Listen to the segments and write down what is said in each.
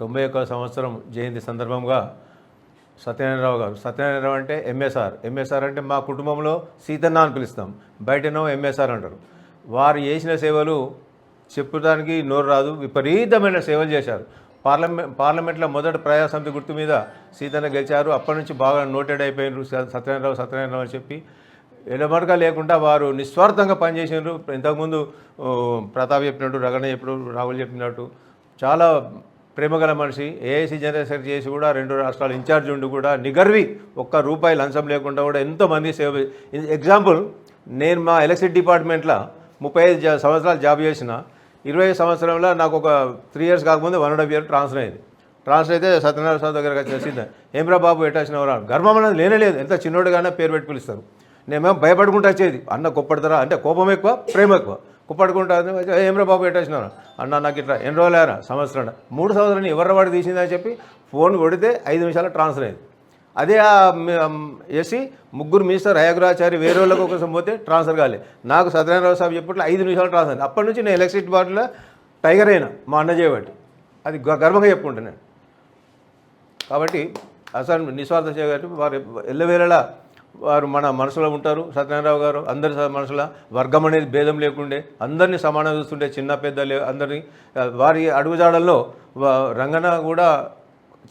తొంభై ఒక్క సంవత్సరం జయంతి సందర్భంగా సత్యనారాయణరావు గారు. సత్యనారాయణరావు అంటే ఎంఎస్ఆర్ ఎంఎస్ఆర్ అంటే మా కుటుంబంలో సీతన్న అని పిలుస్తాం. బయటనో ఎంఎస్ఆర్ అంటారు. వారు చేసిన సేవలు చెప్పడానికి నోరు రాదు విపరీతమైన సేవలు చేశారు. పార్లమెంట్ పార్లమెంట్లో మొదటి ప్రజాసమితి గుర్తు మీద సీతన్న గెలిచారు. అప్పటి నుంచి బాగా నోటెడ్ అయిపోయినారు సత్యనారాయణరావు సత్యనారాయణరావు అని చెప్పి. ఎడమడక లేకుండా వారు నిస్వార్థంగా పనిచేసినారు. ఇంతకుముందు ప్రతాప్ చెప్పినట్టు రగణ చెప్పినట్టు రాహుల్ చెప్పినట్టు. చాలా ప్రేమగల మనిషి ఏఐసీ జనరల్ సెక్రటరీ చేసి కూడా రెండు రాష్ట్రాల ఇన్ఛార్జ్ ఉండి కూడా నిగర్వి ఒక్క రూపాయి లంచం లేకుండా కూడా ఎంతోమంది సేవ ఎగ్జాంపుల్ నేను మా ఎలక్ట్రిసిటీ డిపార్ట్మెంట్లో ముప్పై ఐదు సంవత్సరాలు జాబ్ చేసిన ఇరవై సంవత్సరంలో నాకు ఒక త్రీ ఇయర్స్ కాకముందు one and half year transfer అయింది. ట్రాన్స్ఫర్ అయితే సత్యనారాయణ స్వామి దగ్గరకు వచ్చి వచ్చింది ఏమ్రా బాబు ఎట్టాసినవరా గర్వం అనేది లేనే లేదు. ఎంత చిన్నోడుగానే పేరు పెట్టి పిలుస్తారు. నేమేమో భయపడుకుంటూ వచ్చేది. అన్న గొప్పడతారా అంటే కోపం ఎక్కువ ప్రేమ ఎక్కువ. కుప్పడుకుంటారు ఏమ్రా బాబు ఎట్టేసినారా అన్న నాకు ఇట్లా ఎన్ని రోజులేరా సంవత్సరం మూడు సంవత్సరాలు ఎవరి వాడు తీసిందని చెప్పి ఫోన్ కొడితే ఐదు నిమిషాలు ట్రాన్స్ఫర్ అయింది. అదే ఆ ముగ్గురు మినిస్టర్ అయ్యగురాచారి వేరే వాళ్ళకి ఒకసారి పోతే ట్రాన్స్ఫర్ కాలే. నాకు సత్యనారాయణ సాబ్ చెప్పట్లో ఐదు నిమిషాలు ట్రాన్స్ఫర్ అయింది. అప్పటి నుంచి నేను ఎలక్ట్రిసిటీ బాటిలో టైగర్ అయినా మా అన్న చేయబట్టి. అది గ- గర్వంగా చెప్పుకుంటున్నాను. కాబట్టి అసలు నిస్వార్థ చేయగట్టి వారు ఎల్లవేళలా వారు మన మనసులో ఉంటారు సత్యనారాయణ గారు అందరి మనసులో వర్గం అనేది భేదం లేకుండే అందరినీ సమానం చూస్తుండే చిన్న పెద్ద లే అందరినీ వారి అడుగుజాడల్లో రంగన కూడా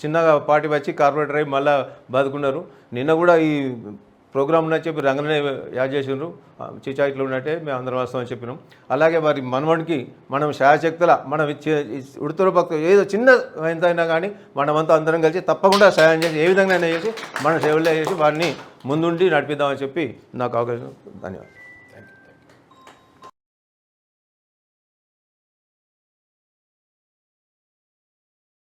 చిన్నగా పార్టీ వచ్చి కార్పొరేటర్ అయ్యి మళ్ళా బతుకున్నారు. నిన్న కూడా ఈ ప్రోగ్రామ్ ఉన్నది చెప్పి రంగనే యాడ్ చేసిండ్రు. చిచా ఉన్నట్టే మేము అందరం వస్తామని చెప్పినాం. అలాగే వారి మనవడికి మనం శాయశక్తుల మనం ఇచ్చే ఉడుతుల భక్తులు ఏదో చిన్న ఎంత అయినా కానీ మనమంతా అందరం కలిసి తప్పకుండా సాయం చేసి ఏ విధంగా అయినా చేసి మన సేవలు చేసి వారిని ముందుండి నడిపిద్దామని చెప్పి నాకు అవకాశం ధన్యవాదాలు.